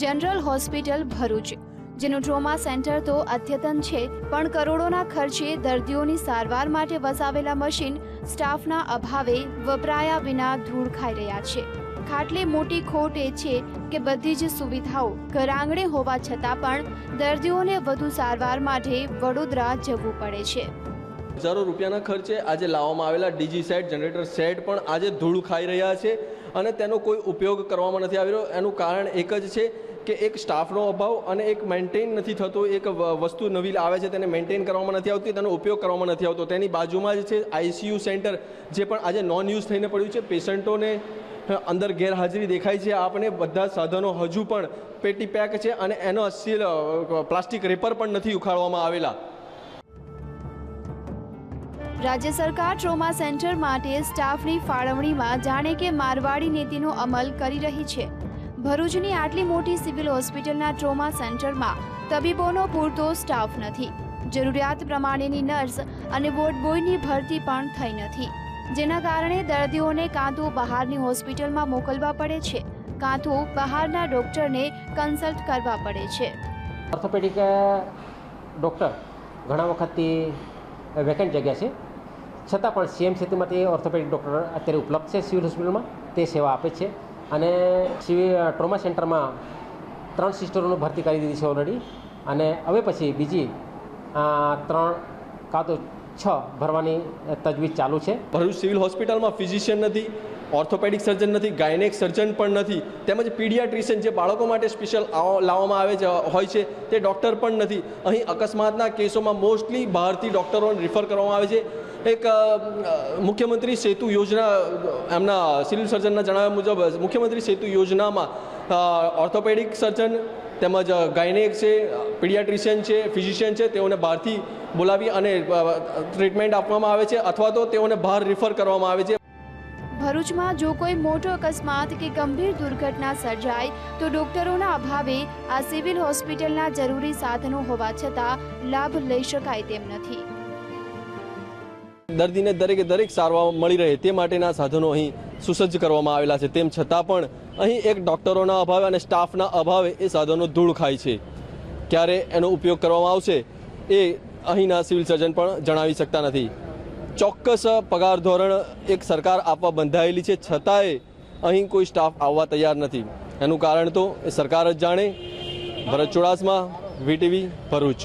General hospital Bharuch. જેનું trauma centre તો અદ્યતન છે, પણ કરોડોના ખર્ચે દર્દીઓની સારવાર માટે વસાવેલા મશીન સ્ટાફના અભાવે વપરાયા વિના ધૂળ ખાઈ રહ્યા છે. ખાટલી મોટી ખોટ એ છે કે બધી જ સુવિધાઓ ઘરઆંગણે હોવા છતાં પણ દર્દીઓને વધુ સારવાર માટે વડોદરા જવું પડે છે. હજારો રૂપિયાના ખર્ચે આજે લાવવામાં આવેલા ડીજી સેટ, જનરેટર સેટ પણ આજે ધૂળ ખાઈ રહ્યા છે. અને તેનો કોઈ ઉપયોગ કરવામાં નથી આવી રહ્યો. એનું કારણ એક જ છે કે એક સ્ટાફનો અભાવ અને એક મેન્ટેન નથી થતો, એક વસ્તુ નવી આવે છે તેને મેન્ટેન કરવામાં નથી આવતી, તેનો ઉપયોગ કરવામાં નથી આવતો. તેની બાજુમાં જ છે આઈસીયુ સેન્ટર, જે પણ આજે નોન યુઝ થઈને પડ્યું છે. પેશન્ટોને અંદર ગેરહાજરી દેખાય છે. આપણે બધા સાધનો હજુ પણ પેટી પેક છે અને એનો સીલ પ્લાસ્ટિક રેપર પણ નથી ઉખાડવામાં આવેલા. રાજ્ય સરકાર ટ્રોમા સેન્ટર માટે સ્ટાફની ફાળવણીમાં જાણે કે મારવાડી નીતિનો અમલ કરી રહી છે. ભરૂચની આટલી મોટી સિવિલ હોસ્પિટલના ટ્રોમા સેન્ટરમાં તબીબોનો પૂરતો સ્ટાફ નથી. જરૂરિયાત પ્રમાણેની નર્સ અને વોર્ડ બોયની ભરતી પણ થઈ નથી. જેના કારણે દર્દીઓને કાં તો બહારની હોસ્પિટલમાં મોકલવા પડે છે. કાં તો બહારના ડૉક્ટરને કન્સલ્ટ કરવા પડે છે. ઓર્થોપેડિક ડૉક્ટર ઘણા વખતથી વેકેન્ટ જગ્યા છે. છતાં પણ સીએમ સેતુમાંથી ઓર્થોપેડિક ડૉક્ટર અત્યારે ઉપલબ્ધ છે, સિવિલ હોસ્પિટલમાં તે સેવા આપે છે. અને સિવિલ ટ્રોમા સેન્ટરમાં ત્રણ સિસ્ટરોનું ભરતી કરી દીધી છે ઓલરેડી અને હવે પછી બીજી ત્રણ કાં તો છ ભરવાની તજવીજ ચાલુ છે. ભરૂચ સિવિલ હોસ્પિટલમાં ફિઝિશિયન નથી ઓર્થોપેડિક સર્જન નથી ગાયનેક સર્જન પણ નથી, તેમજ પીડિયાટ્રિશિયન જે બાળકો માટે સ્પેશિયલ લાવવામાં આવે છે, હોય છે, તે ડૉક્ટર પણ નથી. અહીં અકસ્માતના કેસોમાં મોસ્ટલી બહારથી ડૉક્ટરોને રિફર કરવામાં આવે છે. એક મુખ્યમંત્રી સેતુ યોજના, એમના સિવિલ સર્જનના જણાવ્યા મુજબ મુખ્યમંત્રી સેતુ યોજનામાં ઓર્થોપેડિક સર્જન તેમજ ગાયનેક છે, પીડિયાટ્રિશિયન છે, ફિઝિશિયન છે, તેઓને બહારથી બોલાવી અને ટ્રીટમેન્ટ આપવામાં આવે છે અથવા તો તેઓને બહાર રિફર કરવામાં આવે છે. ભરૂચમાં જો કોઈ મોટો અકસ્માત કે ગંભીર દુર્ઘટના સર્જાય, તો ડોક્ટરોના અભાવે આ સિવિલ હોસ્પિટલના જરૂરી સાધનો હોવા છતાં લાભ લઈ શકાય તેમ નથી. દર્દીને દરેકે દરેક સારવાર મળી રહે તે માટેના સાધનો અહીં સુસજ્જ કરવામાં આવેલા છે. તેમ છતાં પણ અહીં એક ડૉક્ટરોના અભાવે અને સ્ટાફના અભાવે એ સાધનો ધૂળ ખાય છે. ક્યારે એનો ઉપયોગ કરવામાં આવશે એ અહીંના સિવિલ સર્જન પણ જણાવી શકતા નથી. ચોક્કસ પગાર ધોરણ એક સરકાર આપવા બંધાયેલી છે, છતાંય અહીં કોઈ સ્ટાફ આવવા તૈયાર નથી. એનું કારણ તો એ સરકાર જ જાણે. ભરત ચુડાસમા, વીટીવી, ભરૂચ.